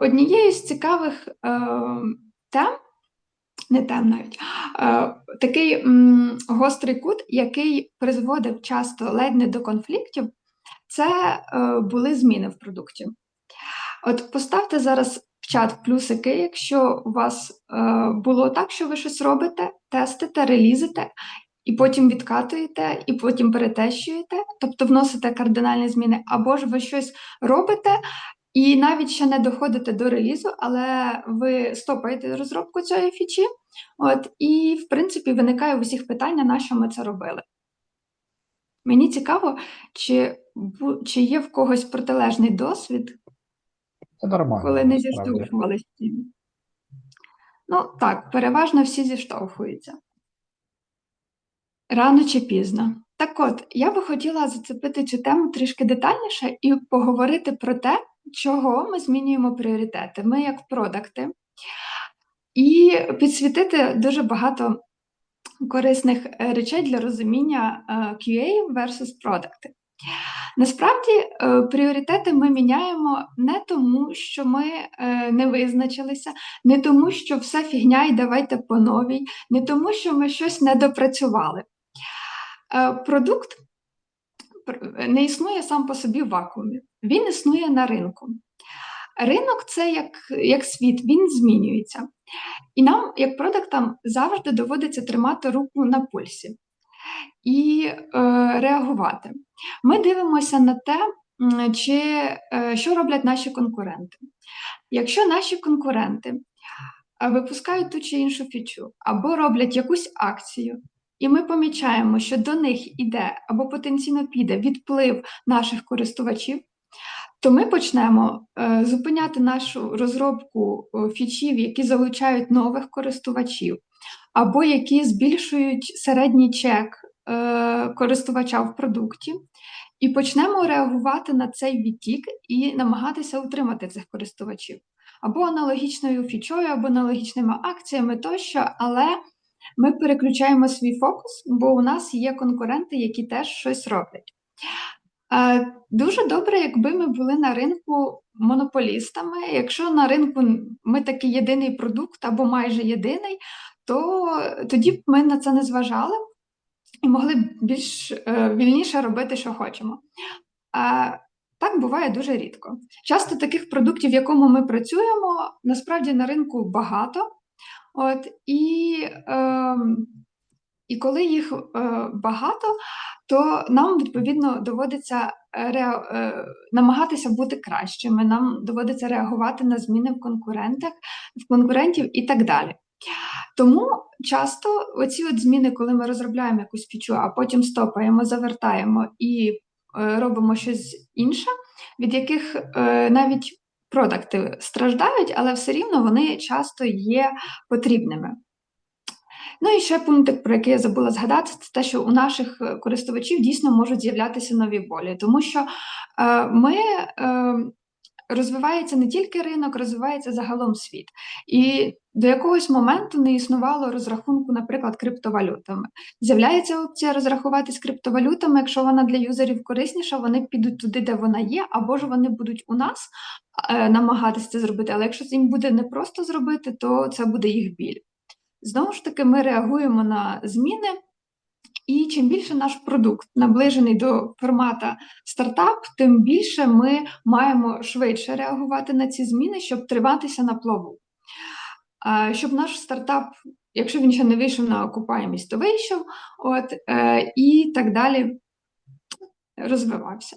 Однією з цікавих е, тем, не тем навіть, е, такий гострий кут, який призводив часто ледь не до конфліктів, це е, були зміни в продукті. От поставте зараз в чат плюсики, якщо у вас було так, що ви щось робите, тестите, релізите, і потім відкатуєте, і потім перетещуєте, тобто вносите кардинальні зміни, або ж ви щось робите. І навіть ще не доходите до релізу, але ви стопаєте розробку цієї фічі. От, і, в принципі, виникає у всіх питання, на що ми це робили. Мені цікаво, чи, чи є в когось протилежний досвід, Це нормально. коли не зіштовхувалися з цим. Ну, так, переважно всі зіштовхуються. Рано чи пізно. Так от, я би хотіла зацепити цю тему трішки детальніше і поговорити про те, чого ми змінюємо пріоритети. Ми як продакти, і підсвітити дуже багато корисних е, речей для розуміння е, QA versus продакти. Насправді, е, пріоритети ми міняємо не тому, що ми не визначилися, не тому, що все фігня і давайте по новій, не тому, що ми щось не допрацювали. Продукт не існує сам по собі в вакуумі, він існує на ринку. Ринок це як, як світ, він змінюється. І нам, як продактам, завжди доводиться тримати руку на пульсі і е, реагувати. Ми дивимося на те, чи, е, що роблять наші конкуренти. Якщо наші конкуренти випускають ту чи іншу фічу або роблять якусь акцію, і ми помічаємо, що до них іде або потенційно піде відплив наших користувачів, то ми почнемо е, зупиняти нашу розробку фічів, які залучають нових користувачів, або які збільшують середній чек е, користувача в продукті, і почнемо реагувати на цей відтік і намагатися утримати цих користувачів. Або аналогічною фічою, або аналогічними акціями тощо, але ми переключаємо свій фокус, бо у нас є конкуренти, які теж щось роблять. Дуже добре, якби ми були на ринку монополістами. Якщо на ринку ми такий єдиний продукт або майже єдиний, то тоді б ми на це не зважали і могли б більш е, вільніше робити, що хочемо. Так буває дуже рідко. Часто таких продуктів, в якому ми працюємо, насправді на ринку багато. От, і, е, і коли їх е, багато, то нам відповідно доводиться е, ре- е, намагатися бути кращими. Нам доводиться реагувати на зміни в конкурентах, в конкурентів і так далі. Тому часто оці от зміни, коли ми розробляємо якусь фічу, а потім стопаємо, завертаємо і робимо щось інше, від яких навіть продакти страждають, але все рівно вони часто є потрібними. Ну і ще пунктик, про який я забула згадати, це те, що у наших е, користувачів дійсно можуть з'являтися нові болі, тому що е, ми е, розвивається не тільки ринок, розвивається загалом світ. І до якогось моменту не існувало розрахунку, наприклад, криптовалютами. З'являється опція розрахуватись криптовалютами, якщо вона для юзерів корисніша, вони підуть туди, де вона є, або ж вони будуть у нас намагатися це зробити. Але якщо їм буде непросто зробити, то це буде їх біль. Знову ж таки, ми реагуємо на зміни, і чим більше наш продукт наближений до формата стартап, тим більше ми маємо швидше реагувати на ці зміни, щоб триматися на плаву. Щоб наш стартап, якщо він ще не вийшов на окупаємість, то вийшов, от, е, і так далі розвивався.